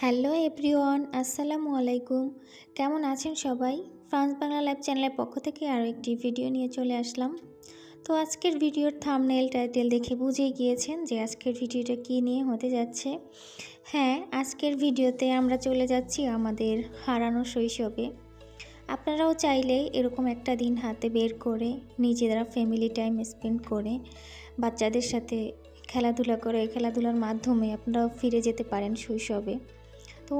Hello everyone, আসসালামু আলাইকুম। কেমন আছেন সবাই? ফ্রান্স বাংলা লাইভ চ্যানেলের পক্ষ থেকে আরও একটি ভিডিও নিয়ে চলে আসলাম। তো আজকের ভিডিওর থামনেল টাইটেল দেখে বুঝে গিয়েছেন যে আজকের ভিডিওটা কী নিয়ে হতে যাচ্ছে। হ্যাঁ আজকের ভিডিওতে আমরা চলে যাচ্ছি আমাদের হারানো শৈশবে। আপনারাও চাইলে এরকম একটা দিন হাতে বের করে, নিজেরা ফ্যামিলি টাইম স্পেন্ড করে, বাচ্চাদের সাথে খেলাধুলা করে, খেলাধুলার মাধ্যমে আপনারাও ফিরে যেতে পারেন শৈশবে। তো,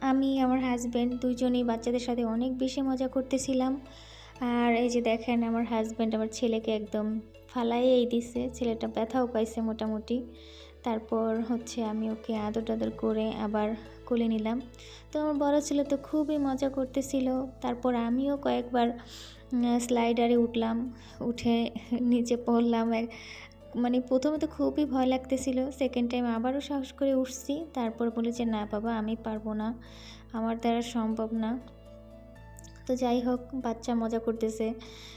আমি আমার হাজব্যান্ড দুজনেই বাচ্চাদের সাথে অনেক বেশি মজা করতেছিলাম। আর এই যে দেখেন, আমার হাজব্যান্ড আমার ছেলেকে একদম ফালাইয়েই দিছে। ছেলেটা ব্যথাও পাইছে মোটামুটি। তারপর হচ্ছে আমি ওকে আদর টাদর করে আবার কোলে নিলাম। তো আমার বড় ছেলে তো খুবই মজা করতেছিল। তারপর আমিও কয়েকবার স্লাইডারে উঠলাম। উঠে নিচে পড়লাম মানে প্রথমে তো খুবই ভয় লাগতেছিল সেকেন্ড টাইম আবারও সাহস করে উঠছি, তারপর বলে যে না বাবা, আমি পারব না, আমার দ্বারা সম্ভব না। তো যাই হোক, বাচ্চা মজা করতেছে,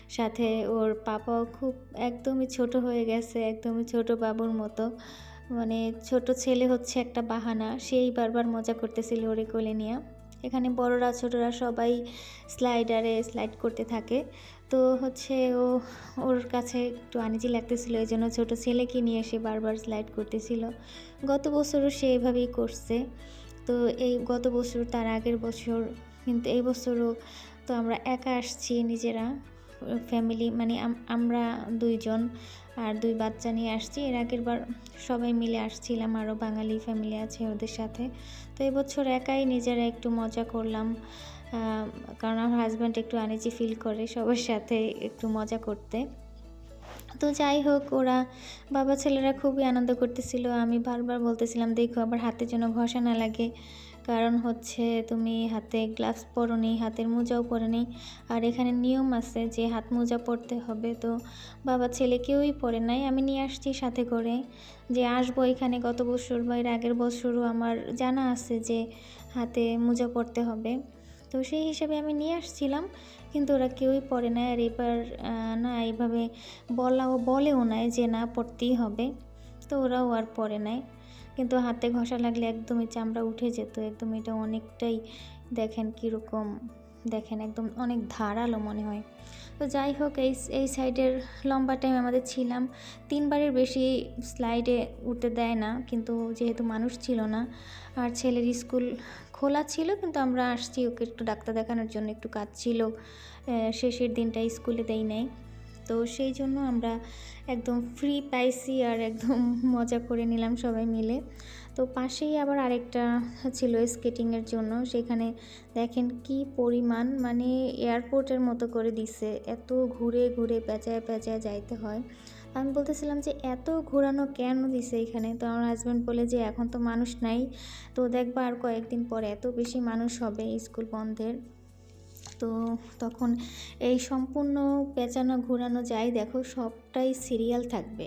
সাথে ওর পাপাও খুব একদমই ছোট হয়ে গেছে, একদমই ছোট বাবুর মতো মানে ছোট ছেলে হচ্ছে একটা বাহানা, সেই বারবার মজা করতেছিল ওরে কোলে নিয়ে। এখানে বড়রা, ছোটরা সবাই স্লাইডারে স্লাইড করতে থাকে। তো হচ্ছে ও, ওর কাছে একটু আনিজি লাগতেছিল, এই জন্য ছোটো ছেলেকে নিয়ে এসে বারবার স্লাইড করতেছিল। গত বছরও সে এভাবেই করছে। তো এই গত বছর, তার আগের বছর, কিন্তু এই বছরও তো আমরা একা আসছি নিজেরা। ফ্যামিলি মানে আমরা দুইজন আর দুই বাচ্চা নিয়ে আসছি। এর আগের বার সবাই মিলে আসছিলাম আরও বাঙালি ফ্যামিলি আছে ওদের সাথে। তো এবছর একাই নিজেরা একটু মজা করলাম। কারণ আমার হাজব্যান্ড একটু আনিজি ফিল করে সবার সাথে একটু মজা করতে। তো যাই হোক, ওরা বাবা ছেলেরা খুবই আনন্দ করতেছিল। আমি বারবার বলতেছিলাম, দেখো আবার হাতে যেন ঘষা না লাগে। কারণ হচ্ছে তুমি হাতে গ্লাভস পরনি, হাতের মোজাও পরে নি আর এখানে নিয়ম আছে যে হাত মোজা পরতে হবে। তো বাবা ছেলে কেউই পরে নাই, আমি নিয়ে আসছি সাথে করে। যে আসব এখানে গত বছর বা এর আগের বছরও আমার জানা আছে যে হাতে মোজা পরতে হবে। তো সেই হিসাবে আমি নিয়ে আসছিলাম, কিন্তু ওরা কেউই পরে নাই। আর এবার না এইভাবে বলাও বলেও নাই যে না পড়তেই হবে। তো ওরাও আর পরে নাই। কিন্তু হাতে ঘষা লাগলে একদমই চামড়া উঠে যেত, একদম এটা অনেকটাই দেখেন কীরকম, দেখেন একদম অনেক ধারালো মনে হয়। তো যাই হোক, এই এই সাইডের লম্বা টাইম আমাদের ছিলাম। তিনবারের বেশি স্লাইডে উঠতে দেয় না, কিন্তু যেহেতু মানুষ ছিল না, আর ছেলের স্কুল খোলা ছিল, কিন্তু আমরা আসছি, ওকে একটু ডাক্তার দেখানোর জন্য একটু কাজ ছিল। শেষের দিনটা স্কুলে দেই নাই। তো সেই জন্য আমরা একদম ফ্রি পাইছি আর একদম মজা করে নিলাম সবাই মিলে। তো পাশেই আবার আরেকটা ছিল স্কেটিংয়ের জন্য। সেখানে দেখেন কি পরিমাণ মানে এয়ারপোর্টের মতো করে দিছে। এত ঘুরে ঘুরে পেঁচায় পেঁচায় যাইতে হয়। আমি বলতেছিলাম যে, এত ঘোরানো কেন দিছে এখানে? তো আমার হাজব্যান্ড বলে যে, এখন তো মানুষ নাই। তো দেখবা আর কয়েকদিন পরে এত বেশি মানুষ হবে স্কুল বন্ধের। তো তখন এই সম্পূর্ণ পেঁচানো ঘোরানো যাই দেখো সবটাই সিরিয়াল থাকবে।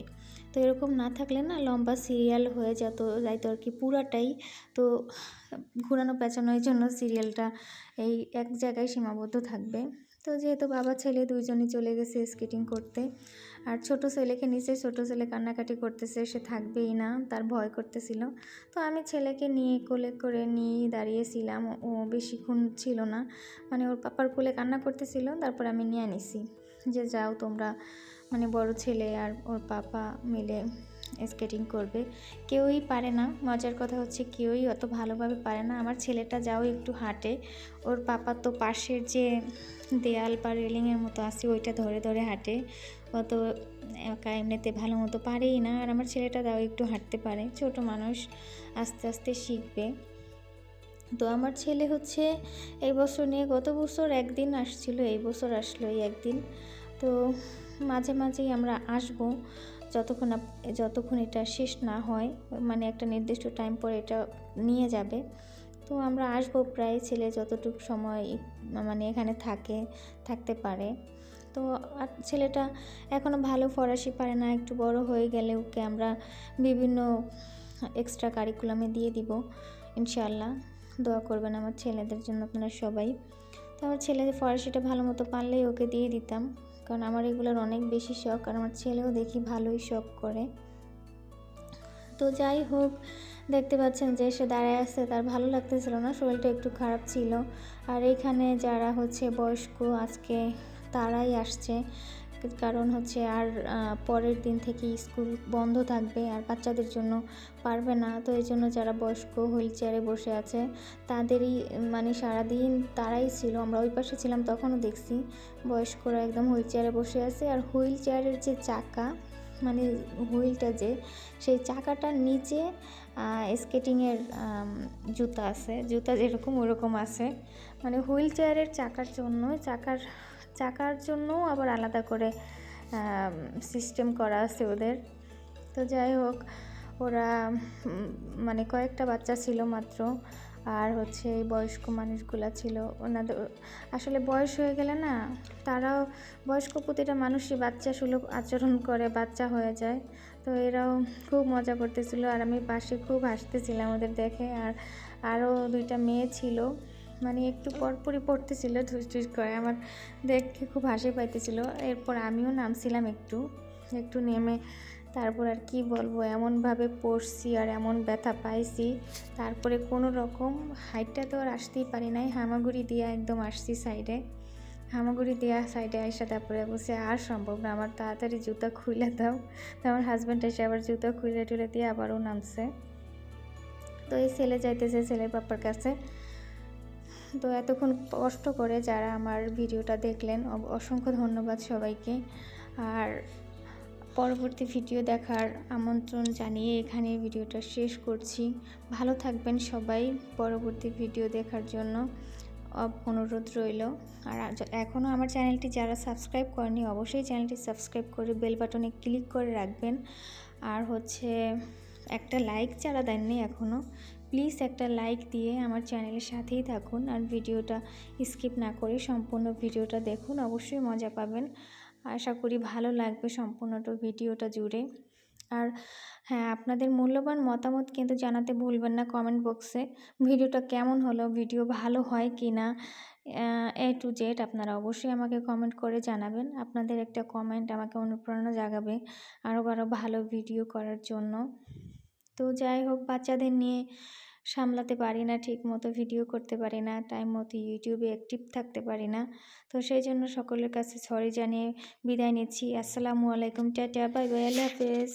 তো এরকম না থাকলে না লম্বা সিরিয়াল হয়ে যেত, যাইতো আর কি পুরাটাই। তো ঘোরানো পেঁচানোর জন্য সিরিয়ালটা এই এক জায়গায় সীমাবদ্ধ থাকবে। তো যেহেতু বাবা ছেলে দুইজনই চলে গেছে স্কেটিং করতে, আর ছোট ছেলেকে নিচে, ছোট ছেলে কান্নাকাটি করতেছে, সে থাকবেই না, তার ভয় করতেছিল। তো আমি ছেলেকে নিয়ে কোলে করে নিয়ে দাঁড়িয়েছিলাম, ও বেশিক্ষণ ছিল না মানে ওর পাপার কোলে কান্না করতেছিল, তারপর আমি নিয়ে নিছি যে যাও তোমরা মানে বড় ছেলে আর ওর পাপা মিলে স্কেটিং করবে। কেউই পারে না, মজার কথা হচ্ছে কেউই অত ভালোভাবে পারে না। আমার ছেলেটা যাও একটু হাঁটে, ওর পাপা তো পাশের যে দেয়াল বা রেলিংয়ের মতো আছে, ওইটা ধরে ধরে হাঁটে। অত একা এমনিতে ভালো মতো পারেই না। আর আমার ছেলেটা তাও একটু হাঁটতে পারে, ছোট মানুষ, আস্তে আস্তে শিখবে। তো আমার ছেলে হচ্ছে এই বছর নিয়ে গত বছর একদিন আসছিল, এই বছর আসলো এই একদিন। তো মাঝে মাঝেই আমরা আসব, যতক্ষণ যতক্ষণ এটা শেষ না হয় মানে একটা নির্দিষ্ট টাইম পরে এটা নিয়ে যাবে। তো আমরা আসব প্রায় ছেলে যতটুকু সময় মানে এখানে থাকে, থাকতে পারে। তো আর ছেলেটা এখনও ভালো ফরাসি পারে না, একটু বড় হয়ে গেলে ওকে আমরা বিভিন্ন এক্সট্রা কারিকুলামে দিয়ে দিব ইনশাল্লাহ দোয়া করবেন আমার ছেলেদের জন্য আপনারা সবাই। তো আমার ছেলে ফরাসিটা ভালো মতো পারলেই ওকে দিয়ে দিতাম, কারণ আমার এগুলোর অনেক বেশি শখ, আর আমার ছেলেও দেখি ভালোই শখ করে। তো যাই হোক দেখতে পাচ্ছেন যে সে দাঁড়ায় আছে, তার ভালো লাগতেছিল না, শরীরটা একটু খারাপ ছিল। আর এখানে যারা হচ্ছে বয়স্ক, আজকে তারাই আসছে। কারণ হচ্ছে আর পরের দিন থেকে স্কুল বন্ধ থাকবে, আর বাচ্চাদের জন্য পারবে না। তো এই জন্য যারা বয়স্ক, হুইল চেয়ারে বসে আছে, তাদেরই মানে সারাদিন তারাই ছিল। আমরা ওই পাশে ছিলাম, তখনও দেখছি বয়স্করা একদম হুইল চেয়ারে বসে আছে। আর হুইল চেয়ারের যে চাকা মানে হুইলটা যে, সেই চাকাটার নিচে স্কেটিংয়ের জুতা আছে। জুতা যেরকম ওরকম আছে। মানে হুইল চেয়ারের চাকার জন্য, চাকার চাকার জন্যও আবার আলাদা করে সিস্টেম করা আছে ওদের। তো যাই হোক, ওরা মানে কয়েকটা বাচ্চা ছিল মাত্র। আর হচ্ছে এই বয়স্ক মানুষগুলা ছিল ওনাদের, আসলে বয়স হয়ে গেলে না তারাও বয়স্ক প্রতিটা মানুষই বাচ্চা সুলভ আচরণ করে, বাচ্চা হয়ে যায়। তো এরাও খুব মজা করতেছিল আর আমি পাশে খুব হাসতেছিলাম ওদের দেখে আর আরও দুইটা মেয়ে ছিল। মানে একটু পরপরই পড়তেছিল ঠুস করে আমার দেখে খুব হাসি পাইতেছিল। এরপর আমিও নামছিলাম একটু একটু নেমে তারপর আর কি বলব, এমনভাবে পড়ছি আর এমন ব্যথা পাইছি। তারপরে কোনো রকম হাইটটা তো আর আসতেই পারি নাই। হামাগুড়ি দিয়ে একদম আসছি সাইডে হামাগুড়ি দেওয়া সাইডে আইসা তারপরে বসে আর সম্ভব না, আমার তাড়াতাড়ি জুতা খুলে দাও। তো আমার হাজব্যান্ড এসে আবার জুতা খুলে টুলে দিয়ে আবারও নামছে। তো এই ছেলে যাইতেছে ছেলের পাপার কাছে। তো এতক্ষণ কষ্ট করে যারা আমার ভিডিওটা দেখলেন অসংখ্য ধন্যবাদ সবাইকে। আর পরবর্তী ভিডিও দেখার আমন্ত্রণ জানিয়ে এখানে ভিডিওটা শেষ করছি। ভালো থাকবেন সবাই। পরবর্তী ভিডিও দেখার জন্য অনুরোধ রইল। আর এখনও আমার চ্যানেলটি যারা সাবস্ক্রাইব করেনি অবশ্যই চ্যানেলটি সাবস্ক্রাইব করে বেল বাটনে ক্লিক করে রাখবেন। আর হচ্ছে একটা লাইক যারা দেননি এখনও, প্লিজ একটা লাইক দিয়ে আমার চ্যানেলের সাথেই থাকুন। আর ভিডিওটা স্কিপ না করে সম্পূর্ণ ভিডিওটা দেখুন। অবশ্যই মজা পাবেন। আশা করি ভালো লাগবে সম্পূর্ণটা ভিডিওটা জুড়ে। আর হ্যাঁ আপনাদের মূল্যবান মতামত কিন্তু জানাতে ভুলবেন না কমেন্ট বক্সে ভিডিওটা কেমন হলো, ভিডিও ভালো হয় কি না এ টু জেড আপনারা অবশ্যই আমাকে কমেন্ট করে জানাবেন। আপনাদের একটা কমেন্ট আমাকে অনুপ্রেরণা জাগাবে আরও আরও ভালো ভিডিও করার জন্য। তো যাই হোক, বাচ্চাদের নিয়ে সামলাতে পারি না ঠিক মতো ভিডিও করতে পারি না টাইম মতো ইউটিউবে অ্যাক্টিভ থাকতে পারি না। তো সেই জন্য সকলের কাছে সরি জানিয়ে বিদায় নিচ্ছি। আসসালামু আলাইকুম, টাটা বাই বাই আল্লাহ হাফেজ।